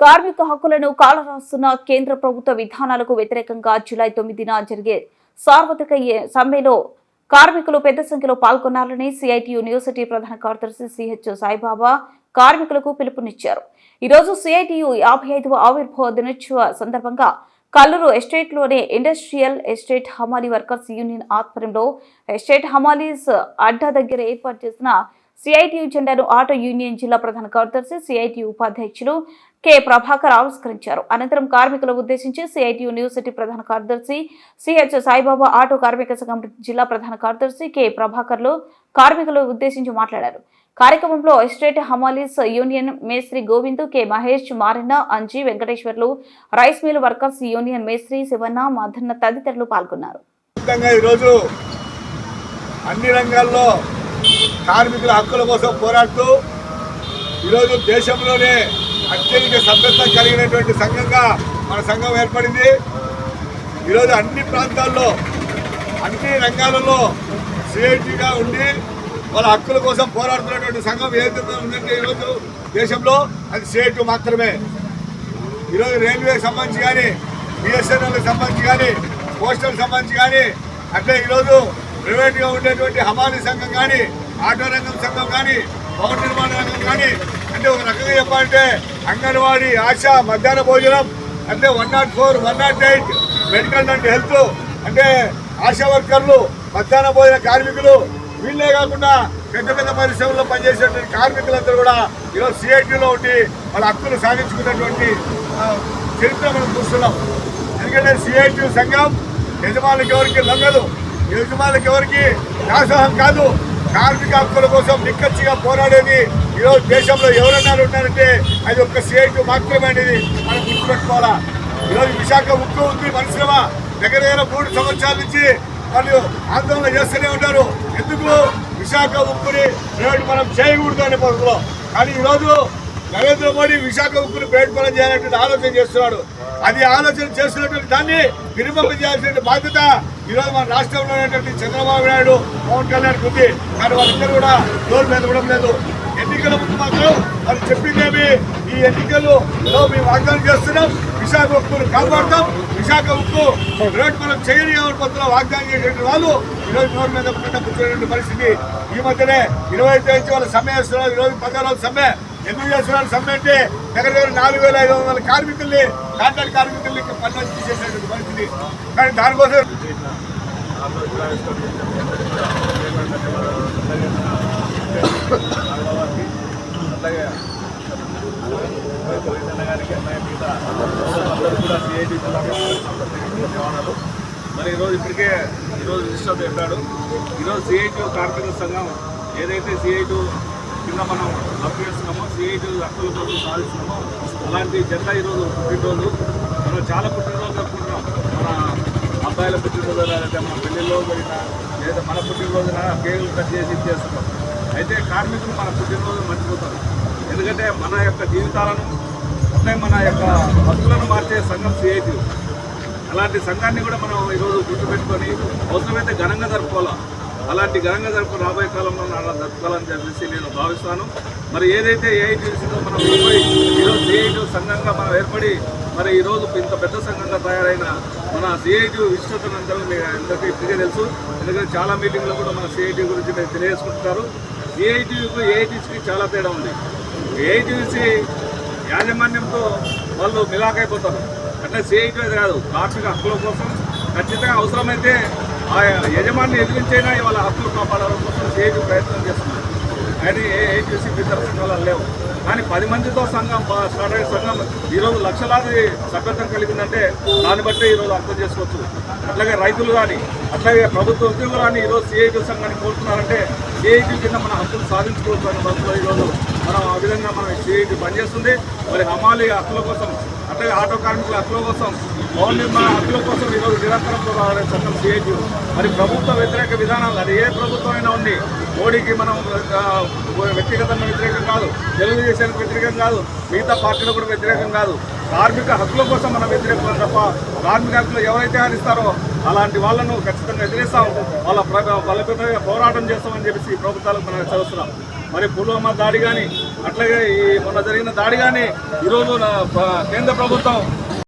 కార్మిక హక్కులను కాలరాస్తున్న కేంద్ర ప్రభుత్వ విధానాలకు వ్యతిరేకంగా జూలై తొమ్మిదిన జరిగే సార్వత్రిక సమ్మెలో కార్మికులు పెద్ద సంఖ్యలో పాల్గొనాలని సిఐటి యూనివర్సిటీ ప్రధాన కార్యదర్శి సిహెచ్ సాయిబాబా కార్మికులకు పిలుపునిచ్చారు. ఈ రోజు సిఐటియు యాభై ఐదవ ఆవిర్భావ దినోత్సవ సందర్భంగా కల్లూరు ఎస్టేట్లోని ఇండస్ట్రియల్ ఎస్టేట్ హమాలీ వర్కర్స్ యూనియన్ ఆధ్వర్యంలో ఎస్టేట్ హమాలీస్ అడ్డా దగ్గర ఏర్పాటు చేసిన సిఐటియు జెండాను ఆటో యూనియన్ జిల్లా ప్రధాన కార్యదర్శి సిఐటియు ఉపాధ్యక్షులు కె. ప్రభాకర్ ఆవిష్కరించారు. అనంతరం కార్మికులు ఉద్దేశించి సిఐటి సిటీ ప్రధాన కార్యదర్శి సిహెచ్ సాయిబాబా ఆటో కార్మిక సంఘం జిల్లా ప్రధాన కార్యదర్శి కె. ప్రభాకర్లు కార్మికులు ఉద్దేశించి మాట్లాడారు. కార్యక్రమంలో ఎస్టేట్ హమాలీస్ యూనియన్ మేస్త్రి గోవింద్ కె. మహేష్ మారిన Anji Venkateswarlu rice mill workers union మేస్త్రి శివన్న మాధన్న తదితరులు పాల్గొన్నారు. ఈరోజు అన్ని రంగాల్లో కార్మికుల హక్కుల కోసం పోరాడుతూ ఈరోజు దేశంలోనే అత్యధిక సభ్యత్వం కలిగినటువంటి సంఘంగా మన సంఘం ఏర్పడింది. ఈరోజు అన్ని ప్రాంతాల్లో అన్ని రంగాలలో సిఐటీగా ఉండి వాళ్ళ హక్కుల కోసం పోరాడుతున్నటువంటి సంఘం ఏదైతే ఉందంటే ఈరోజు దేశంలో అది సిఐటీ మాత్రమే. ఈరోజు రైల్వేకి సంబంధించి కానీ బిఎస్ఎన్ఎల్కి సంబంధించి కానీ పోస్టల్ సంబంధించి కానీ అట్లే ఈరోజు ప్రైవేట్గా ఉండేటువంటి హమాలి సంఘం కానీ ఆటో రంగం సంఘం కానీ భవన నిర్మాణ రంగం కానీ అంటే ఒక రకంగా చెప్పాలంటే అంగన్వాడీ ఆశ మధ్యాహ్న భోజనం అంటే one not four one not eight medical and health అంటే ఆశా వర్కర్లు మధ్యాహ్న భోజన కార్మికులు వీళ్ళే కాకుండా పెద్ద పెద్ద పరిశ్రమల్లో పనిచేసేటువంటి కార్మికులందరూ కూడా ఈరోజు సిఐటీలో ఉండి వాళ్ళ హక్కులు సాధించుకున్నటువంటి చరిత్ర మనం చూస్తున్నాం. ఎందుకంటే సిఐటీ సంఘం యజమానులకు ఎవరికి లొంగదు యజమానులకు ఎవరికి దాసోహం కాదు. కార్మిక హక్కుల కోసం నిక్కచ్చిగా పోరాడేది ఈరోజు దేశంలో ఎవరన్నా ఉన్నారంటే అది ఒక్క సిఐటి మాత్రమే అనేది మనం గుర్తుపెట్టుకోవాలా ఈరోజు విశాఖ ఉక్కు ఉంది పరిశ్రమ దగ్గర దగ్గర మూడు సంవత్సరాల నుంచి వాళ్ళు ఆందోళన చేస్తూనే ఉంటారు ఎందుకు? విశాఖ ఉక్కుని ప్రైవేట్ మనం చేయకూడదు అనే పద్ధతిలో కానీ ఈరోజు నరేంద్ర మోడీ విశాఖ ఉక్కును ప్రైవేట్ పరం చేయాలనేటువంటి ఆలోచన చేస్తున్నాడు. అది ఆలోచన చేస్తున్నటువంటి దాన్ని విరుమప చేయాల్సిన బాధ్యత ఈరోజు మన రాష్ట్రంలో ఉన్నటువంటి చంద్రబాబు నాయుడు పవన్ కళ్యాణ్ ఉంది. కానీ వాళ్ళిద్దరు కూడా డోర్ మీద లేదు. ఎన్నికల ముందు మాత్రం వాళ్ళు చెప్పిందేమి? ఈ ఎన్నికల్లో మేము వాగ్దానం చేస్తున్నాం. విశాఖ ఉక్కును కాపాడుతాం. విశాఖ ఉక్కు ప్రైవేట్ మనం చేయని పత్రంలో వాగ్దానం చేసేటువంటి వాళ్ళు ఈరోజు నోరు మీద పుట్టిన కూర్చునేటువంటి పరిస్థితి. ఈ మధ్యనే ఇరవై తేదీ వాళ్ళ సమ్మె వేస్తున్నారు ఈరోజు పదహారు రోజుల సమ్మె. ఎందుకు చేస్తున్నారు సమ్మె అంటే దగ్గర దగ్గర నాలుగు వేల ఐదు వందల కార్మికుల్ని కాంట్రాక్ట్ కార్మికుల్ని పని తీసేసేటువంటి పరిస్థితి. కానీ దానికోసం అట్లాగే కూడా మరి ఈరోజు ఇప్పటికే ఈరోజు రిజిస్టర్ చెప్పాడు ఈరోజు సిఐటి కార్మిక సంఘం ఏదైతే సిఐటి కింద మనం వర్క్ చేస్తున్నామో సిఐటి హక్కుల కోసం సాధిస్తున్నామో. అలాంటి జెండా ఈరోజు పుట్టినరోజు. మనం చాలా పుట్టినరోజు జరుపుకుంటున్నాం మన అబ్బాయిల పుట్టినరోజు లేదంటే మన పెళ్ళిలో జరిగిన లేదా మన పుట్టినరోజున కేకులు కట్ చేసి చేస్తున్నాం అయితే కార్మికులు మన పుట్టినరోజు మర్చిపోతారు. ఎందుకంటే మన యొక్క జీవితాలను అంటే మన యొక్క హక్కులను మార్చే సంఘం సిఐటి అలాంటి సంఘాన్ని కూడా మనం ఈరోజు గుర్తుపెట్టుకొని అవసరమైతే ఘనంగా జరుపుకోవాలి? అలాంటి ఘనంగా జరుపు రాబోయే కాలంలో అలా జరుపుకోవాలని చెప్పేసి నేను భావిస్తాను. మరి ఏదైతే ఏఐటీసీలో మనం పోయి ఈరోజు సిఐటి సంఘంగా మనం ఏర్పడి మరి ఈరోజు ఇంత పెద్ద సంఘంగా తయారైన మన సిఐటి విస్తృతను అందరూ అందరికీ ఇప్పటికే తెలుసు. ఎందుకంటే చాలా మీటింగ్లో కూడా మన సిఐటి గురించి మీరు తెలియజేసుకుంటున్నారు. సిఐటికి ఏఐటీసీకి చాలా తేడా ఉంది. ఏఐటీసీ యాజమాన్యంతో వాళ్ళు మిలాకైపోతారు అంటే సిఐటి కాదు కార్మిక హక్కుల కోసం ఖచ్చితంగా అవసరమైతే ఆ యజమాని ఎదిరించైనా వాళ్ళ హక్కులు కాపాడాలని కోసం చేయడం ప్రయత్నం చేస్తున్నారు కానీ ఏఐటీసీ ఇతర సంఘాలు లేవు. కానీ పది మందితో సంఘం స్టార్ట్ అయిన సంఘం ఈరోజు లక్షలాది సభ్యత్వం కలిగిందంటే దాన్ని బట్టే ఈరోజు అర్థం చేసుకోవచ్చు. అట్లాగే రైతులు కానీ అట్లాగే ప్రభుత్వ ఉద్యోగులు కానీ ఈరోజు సిఐటి సంఘాన్ని కోరుతున్నారంటే సిఐటి కింద మన హక్కులు సాధించుకోవచ్చు అనే బస్సులో ఈరోజు మనం ఆ విధంగా మనం సిఐటి పనిచేస్తుంది. మరి హమాలి హక్కుల కోసం అట్లాగే ఆటో కార్మికుల హక్కుల కోసం భవన నిర్మాణ హక్కుల కోసం ఈరోజు నిరంతరం పోరాడే చట్టం సిఐటి మరి ప్రభుత్వ వ్యతిరేక విధానాలు అది ఏ ప్రభుత్వమైనా ఉండి ఉంది మోడీకి మనం వ్యక్తిగతంగా వ్యతిరేకం కాదు తెలుగుదేశానికి వ్యతిరేకం కాదు మిగతా పార్టీలకు కూడా వ్యతిరేకం కాదు. కార్మిక హక్కుల కోసం మనం వ్యతిరేకం తప్ప కార్మిక హక్కులు ఎవరైతే హరిస్తారో అలాంటి వాళ్ళను ఖచ్చితంగా ఎదిరిస్తాం. వాళ్ళ ప్ర- వాళ్ళ పోరాటం చేస్తామని చెప్పేసి ప్రభుత్వాలకు మనం చదువుతున్నాం మరి పుల్వామా దాడి కానీ అట్లాగే ఈ మొన్న జరిగిన దాడి కానీ ఈరోజు కేంద్ర ప్రభుత్వం